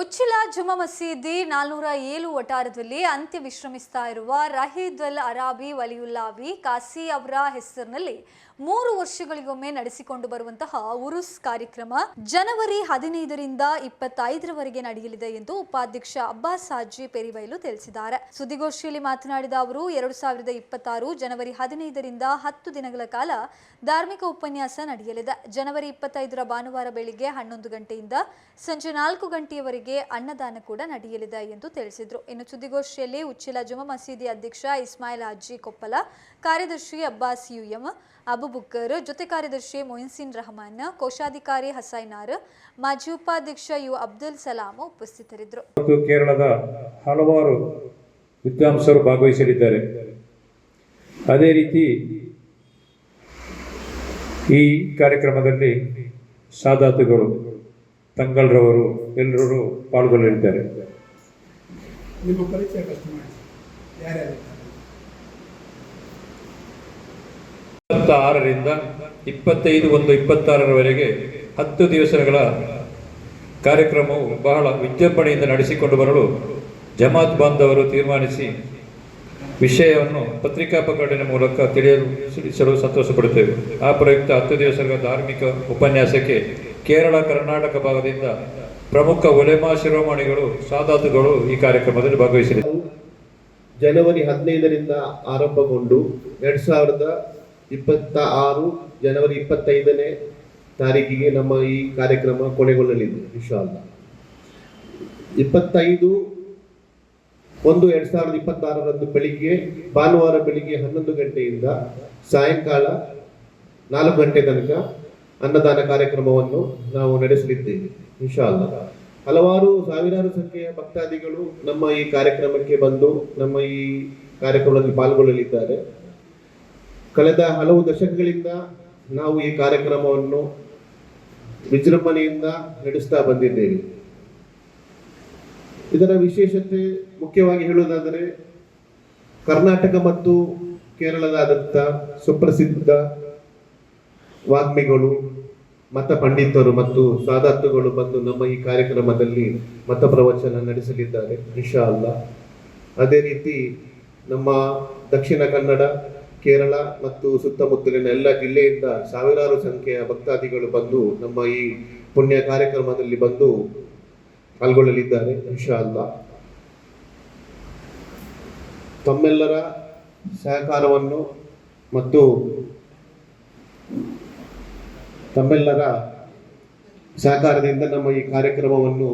ಉಚ್ಚಿಲ ಜುಮಾ ಮಸೀದಿ ನಾಲ್ನೂರ ಏಳು ವಟಾರದಲ್ಲಿ ಅಂತ್ಯ ವಿಶ್ರಮಿಸ್ತಾ ಇರುವ ರಹೀದ್ ಅಲ್ ಅರಾಬಿ ವಲಿಯುಲ್ಲಾವಿ ಕಾಸಿ ಅವರ ಹೆಸರಿನಲ್ಲಿ ಮೂರು ವರ್ಷಗಳಿಗೊಮ್ಮೆ ನಡೆಸಿಕೊಂಡು ಬರುವಂತಹ ಉರುಸ್ ಕಾರ್ಯಕ್ರಮ ಜನವರಿ ಹದಿನೈದರಿಂದ ಇಪ್ಪತ್ತೈದರವರೆಗೆ ನಡೆಯಲಿದೆ ಎಂದು ಉಪಾಧ್ಯಕ್ಷ ಅಬ್ಬಾಸ್ ಹಾಜಿ ಪೆರಿವೈಲು ತಿಳಿಸಿದ್ದಾರೆ. ಸುದ್ದಿಗೋಷ್ಠಿಯಲ್ಲಿ ಮಾತನಾಡಿದ ಅವರು, ಎರಡು ಸಾವಿರದ ಇಪ್ಪತ್ತಾರು ಜನವರಿ ಹದಿನೈದರಿಂದ ಹತ್ತು ದಿನಗಳ ಕಾಲ ಧಾರ್ಮಿಕ ಉಪನ್ಯಾಸ ನಡೆಯಲಿದೆ. ಜನವರಿ ಇಪ್ಪತ್ತೈದರ ಭಾನುವಾರ ಬೆಳಿಗ್ಗೆ ಹನ್ನೊಂದು ಗಂಟೆಯಿಂದ ಸಂಜೆ ನಾಲ್ಕು ಗಂಟೆಯವರೆಗೆ ಅನ್ನದಾನ ಕೂಡ ನಡೆಯಲಿದೆ ಎಂದು ತಿಳಿಸಿದರು. ಇನ್ನು ಸುದ್ದಿಗೋಷ್ಠಿಯಲ್ಲಿ ಉಚ್ಚಿಲ ಜುಮಾ ಮಸೀದಿ ಅಧ್ಯಕ್ಷ ಇಸ್ಮಾಯಿಲ್ ಅಜ್ಜಿ ಕೊಪ್ಪಲ, ಕಾರ್ಯದರ್ಶಿ ಅಬ್ಬಾಸ್ ಯುಎಂ ಅಬುಬುಕ್ಕರ್ ಜೊತೆ ಕಾರ್ಯದರ್ಶಿ ಮೊಯಿನ್ಸಿನ್ ರಹಮಾನ್, ಕೋಶಾಧಿಕಾರಿ ಹಸೈನಾರ್, ಮಾಜಿ ಉಪಾಧ್ಯಕ್ಷ ಯು ಅಬ್ದುಲ್ ಸಲಾಂ ಉಪಸ್ಥಿತರಿದ್ದರು. ಕೇರಳದ ಹಲವಾರು ವಿದ್ವಾಂಸರು ಭಾಗವಹಿಸಲಿದ್ದಾರೆ. ಅದೇ ರೀತಿ ಈ ಕಾರ್ಯಕ್ರಮದಲ್ಲಿ ಸಾದಾತುಗಳು ತಂಗಲ್ರವರು ಎಲ್ಲರೂ ಪಾಲ್ಗೊಳ್ಳಲಿದ್ದಾರೆ. ನಿಮ್ಮ ಪರಿಚಯ ಆರರಿಂದ ಇಪ್ಪತ್ತೈದು ಒಂದು ಇಪ್ಪತ್ತಾರರವರೆಗೆ ಹತ್ತು ದಿವಸಗಳ ಕಾರ್ಯಕ್ರಮವು ಬಹಳ ವಿಜೃಂಭಣೆಯಿಂದ ನಡೆಸಿಕೊಂಡು ಬರಲು ಜಮಾತ್ ಬಾಂಧವರು ತೀರ್ಮಾನಿಸಿ ವಿಷಯವನ್ನು ಪತ್ರಿಕಾ ಪ್ರಕಟಣೆ ಮೂಲಕ ತಿಳಿಯಲು ತಿಳಿಸಲು ಸಂತೋಷಪಡುತ್ತೇವೆ. ಆ ಪ್ರಯುಕ್ತ ಹತ್ತು ದಿವಸಗಳ ಧಾರ್ಮಿಕ ಉಪನ್ಯಾಸಕ್ಕೆ ಕೇರಳ, ಕರ್ನಾಟಕ ಭಾಗದಿಂದ ಪ್ರಮುಖ ಒಲೆಮಾ ಶಿರೋಮಣಿಗಳು, ಸಾದಾತುಗಳು ಈ ಕಾರ್ಯಕ್ರಮದಲ್ಲಿ ಭಾಗವಹಿಸಿದೆ. ಜನವರಿ ಹದಿನೈದರಿಂದ ಆರಂಭಗೊಂಡು ಎರಡ್ ಸಾವಿರದ ಇಪ್ಪತ್ತ ಆರು ಜನವರಿ ಇಪ್ಪತ್ತೈದನೇ ತಾರೀಕಿಗೆ ನಮ್ಮ ಈ ಕಾರ್ಯಕ್ರಮ ಕೊನೆಗೊಳ್ಳಲಿದೆ ಇನ್ಶಾಲ್ಲ ಇಪ್ಪತ್ತೈದು ಒಂದು ಎರಡ್ ಸಾವಿರದ ಇಪ್ಪತ್ತಾರರಂದು ಬೆಳಿಗ್ಗೆ, ಭಾನುವಾರ ಬೆಳಿಗ್ಗೆ ಹನ್ನೊಂದು ಗಂಟೆಯಿಂದ ಸಾಯಂಕಾಲ ನಾಲ್ಕು ಗಂಟೆ ತನಕ ಅನ್ನದಾನ ಕಾರ್ಯಕ್ರಮವನ್ನು ನಾವು ನಡೆಸಲಿದ್ದೇವೆ ಇನ್ಶಾಲ್ ಹಲವಾರು ಸಾವಿರಾರು ಸಂಖ್ಯೆಯ ಭಕ್ತಾದಿಗಳು ನಮ್ಮ ಈ ಕಾರ್ಯಕ್ರಮಕ್ಕೆ ಬಂದು ನಮ್ಮ ಈ ಕಾರ್ಯಕ್ರಮದಲ್ಲಿ ಪಾಲ್ಗೊಳ್ಳಲಿದ್ದಾರೆ. ಕಳೆದ ಹಲವು ದಶಕಗಳಿಂದ ನಾವು ಈ ಕಾರ್ಯಕ್ರಮವನ್ನು ವಿಜೃಂಭಣೆಯಿಂದ ನಡೆಸ್ತಾ ಬಂದಿದ್ದೇವೆ. ಇದರ ವಿಶೇಷತೆ ಮುಖ್ಯವಾಗಿ ಹೇಳುವುದಾದರೆ, ಕರ್ನಾಟಕ ಮತ್ತು ಕೇರಳದಾದಂಥ ಸುಪ್ರಸಿದ್ಧ ವಾಗ್ಮಿಗಳು, ಮತ ಪಂಡಿತರು ಮತ್ತು ಸಾಧಾರ್ಥಗಳು ಬಂದು ನಮ್ಮ ಈ ಕಾರ್ಯಕ್ರಮದಲ್ಲಿ ಮತ ಪ್ರವಚನ ನಡೆಸಲಿದ್ದಾರೆ ಇನ್ಶಾ ಅಲ್ಲ ಅದೇ ರೀತಿ ನಮ್ಮ ದಕ್ಷಿಣ ಕನ್ನಡ, ಕೇರಳ ಮತ್ತು ಸುತ್ತಮುತ್ತಲಿನ ಎಲ್ಲ ಜಿಲ್ಲೆಯಿಂದ ಸಾವಿರಾರು ಸಂಖ್ಯೆಯ ಭಕ್ತಾದಿಗಳು ಬಂದು ನಮ್ಮ ಈ ಪುಣ್ಯ ಕಾರ್ಯಕ್ರಮದಲ್ಲಿ ಬಂದು ಪಾಲ್ಗೊಳ್ಳಲಿದ್ದಾರೆ ಇನ್ಶಾ ಅಲ್ಲ ತಮ್ಮೆಲ್ಲರ ಸಹಕಾರವನ್ನು ಮತ್ತು ತಮ್ಮೆಲ್ಲರ ಸಹಕಾರದಿಂದ ನಮ್ಮ ಈ ಕಾರ್ಯಕ್ರಮವನ್ನು